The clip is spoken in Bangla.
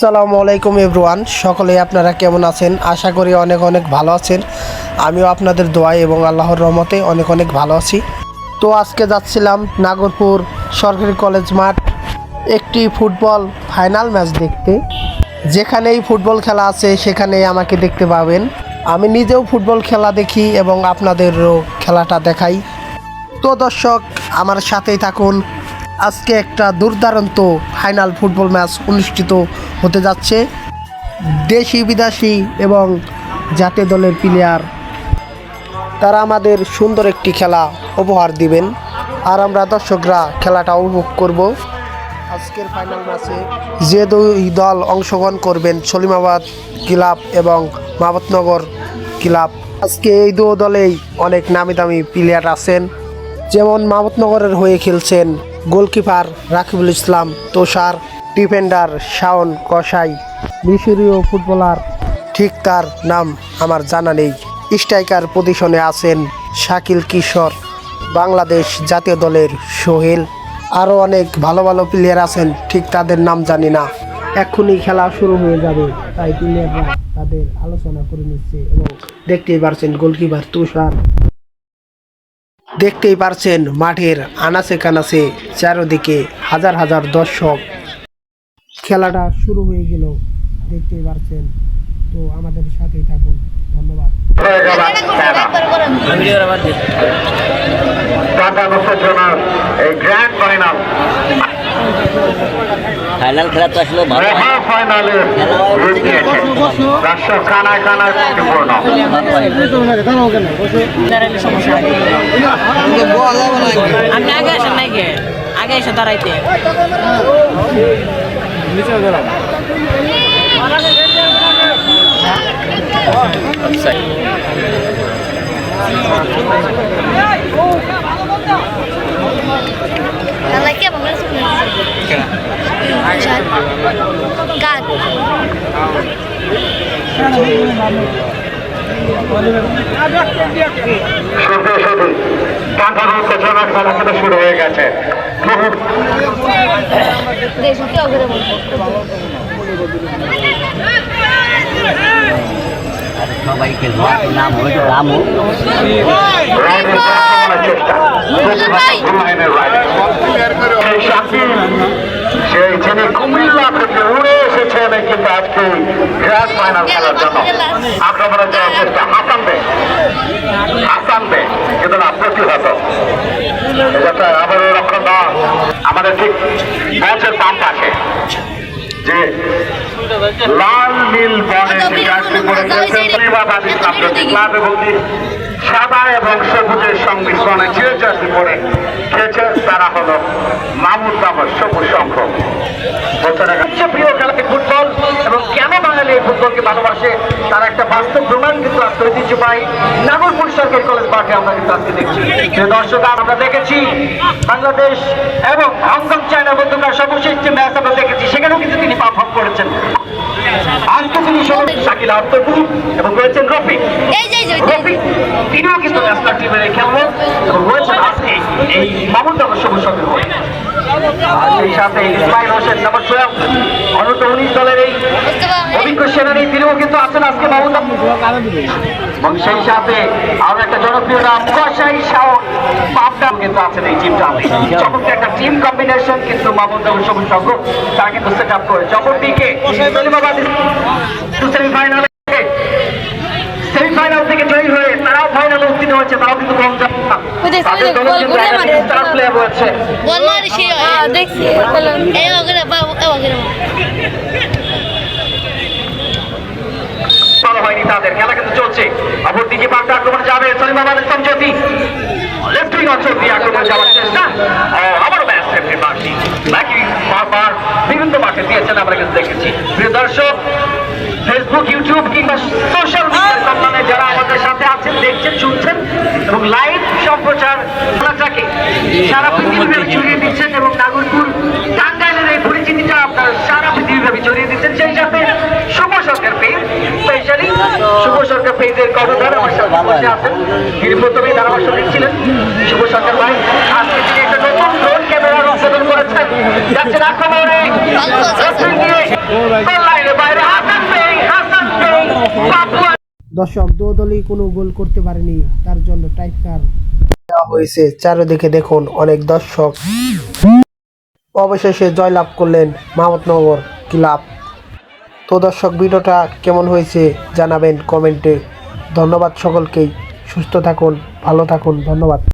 আসসালামু আলাইকুম এভরিওয়ান, সকলেই আপনারা কেমন আছেন? আশা করি অনেক অনেক ভালো আছেন। আমিও আপনাদের দোয়াই এবং আল্লাহর রহমতে অনেক অনেক ভালো আছি। তো আজকে যাচ্ছিলাম নাগরপুর সরকারি কলেজ মাঠ, একটি ফুটবল ফাইনাল ম্যাচ দেখতে। যেখানেই ফুটবল খেলা আছে, সেখানেই আমাকে দেখতে পাবেন। আমি নিজেও ফুটবল খেলা দেখি এবং আপনাদেরও খেলাটা দেখাই। তো দর্শক, আমার সাথেই থাকুন। আজকে একটা দুর্দান্ত ফাইনাল ফুটবল ম্যাচ অনুষ্ঠিত হতে যাচ্ছে। দেশি বিদেশি এবং জাতীয় দলের প্লেয়ার তারা আমাদের সুন্দর একটি খেলা উপহার দিবেন। আর আমরা দর্শকরা খেলাটা উপভোগ করব। আজকের ফাইনাল ম্যাচে যে দুই দল অংশগ্রহণ করবেন, সলিমাবাদ ক্লাব এবং মাবতনগর ক্লাব। আজকে এই দু দলেই অনেক নামি দামি প্লেয়ার আছেন। যেমন মাহমুদনগরের হয়ে খেলছেন গোলকিপার রাকিবুল ইসলাম তোষার ডিফেন্ডার শাওন কসাই। মিশরীয় ফুটবলার। ঠিক তার নাম আমার জানা নেই। স্ট্রাইকার পজিশনে আছেন শাকিল কিশোর বাংলাদেশ জাতীয় দলের সোহেল। আরও অনেক ভালো ভালো প্লেয়ার আছেন ঠিক তাদের নাম জানি না। এক্ষুনি খেলা শুরু হয়ে যাবে তাই প্লেয়াররা তাদের আলোচনা করে নিচ্ছে এবং দেখতেই পারছেন গোলকিপার তুষার। দেখতেই পারছেন মাঠের আনাচে কানাচে চারদিকে হাজার হাজার দর্শক। খেলাটা শুরু হয়ে গেল, দেখতেই পারছেন। তো আমাদের সাথেই থাকুন, ধন্যবাদ। ফাইনাল খেলা তো আসলে ভালো। আপনি আগে আসেন আগে। এসে দাঁড়াইতে। খেলা কিন্তু শুরু হয়ে গেছে। বহু দেখুন কেউ করে বলব সবাই খেলব নাম হয়তো হোক চেষ্টা যিনি কুমিল্লা থেকে উড়ে এসেছেন কিন্তু আজকে গ্র্যান্ড ফাইনাল খেলার জন্য। আক্রমণের যাওয়ার চেষ্টা। হাসান বে কিন্তু না প্রতিহত এটা আবার ওরকম আমাদের ঠিক ম্যাচের বাম পাশে। যে লাল নীল বনে যে ক্লাব এবং সাদা এবং সবুজের সংমিশ্রণে যে জার্সি পরে খেয়েছে তারা হলো মামুদ বাবর সবুজ সংঘ সবচেয়ে প্রিয় খেলা কি ফুটবল এবং কেন বাঙালি এই ফুটবলকে ভালোবাসে তার একটা বাস্তব প্রমাণ কিন্তু আজকে ঐতিহ্যবাহী নাগরপুর সরকারি কলেজ মাঠে আমরা কিন্তু আজকে দেখছি। যে দর্শক আমরা দেখেছি বাংলাদেশ এবং হংকং চায়না মধ্যকার সর্বশেষ যে ম্যাচ আমরা দেখেছি সেখানেও কিন্তু তিনি পারফর্ম করেছেন। আজকে তিনি শাকিল আফতাবুল এবং রয়েছেন রফিক। রফিক তিনিও কিন্তু ন্যাশনাল টিমের খেলবেন এবং রয়েছেন আজকে এই মামুন নগর সবুজ সঙ্গে। সেই জনপ্রিয় নাম পাবনা কিন্তু আছেন একটা টিম কম্বিনেশন কিন্তু মামুন নগর সবুজ সংঘ করে সেমিফাইনাল থেকে জয়ী হয়ে তারাও ফাইনালে উত্তীর্ণ হয়েছে তারাও কিন্তু কম যাবে না। ওই দেখছি, তাদের ওই দলে গোল মারে। সে এই বা ভালো হয়নি তাদের খেলা কিন্তু চলছে। পাল্টা আক্রমণ যাবে সলিমাবাদ ইসলাম জ্যোতি। লেফট উইং অঞ্চল দিয়ে আক্রমণ যাওয়ার চেষ্টা। ও, আবারও ম্যাচ সেফটি মার্কটি বাকি বারবার বিভিন্ন মাঠে দিয়েছেন আমরা কিন্তু দেখেছি। প্রিয় দর্শক ফেসবুক ইউটিউব কিংবা সোশ্যাল মিডিয়ার কল্যাণে যারা আমাদের সাথে আছেন দেখছেন শুনছেন এবং লাইভ সম্প্রচার সারা পৃথিবীব্যাপী ছড়িয়ে দিচ্ছেন এবং নাগরপুর টাঙ্গাইলের এই পরিচিতিটা আপনার সারা পৃথিবীব্যাপী ছড়িয়ে দিচ্ছেন। সেই সাথে শুভ সরকার পেয়ে, স্পেশালি শুভ সরকার আমার সাথে বসে আছেন। তিনি প্রথমেই তারা আমার সঙ্গে ছিলেন। শুভ সরকার আজকে তিনি একটা নতুন ড্রোন ক্যামেরার উদ্বোধন করেছেন। যাচ্ছেন আক্রমণে। দর্শক, দোদলই কোনো গোল করতে পারেনি। তার জন্য টাইপকার দেওয়া হয়েছে। চারিদিকে দেখুন অনেক দর্শক। অবশেষে জয়লাভ করলেন মাহমুদনগর ক্লাব। তো দর্শক, ভিডিওটা কেমন হয়েছে জানাবেন কমেন্টে। ধন্যবাদ সকলকেই। সুস্থ থাকুন, ভালো থাকুন, ধন্যবাদ।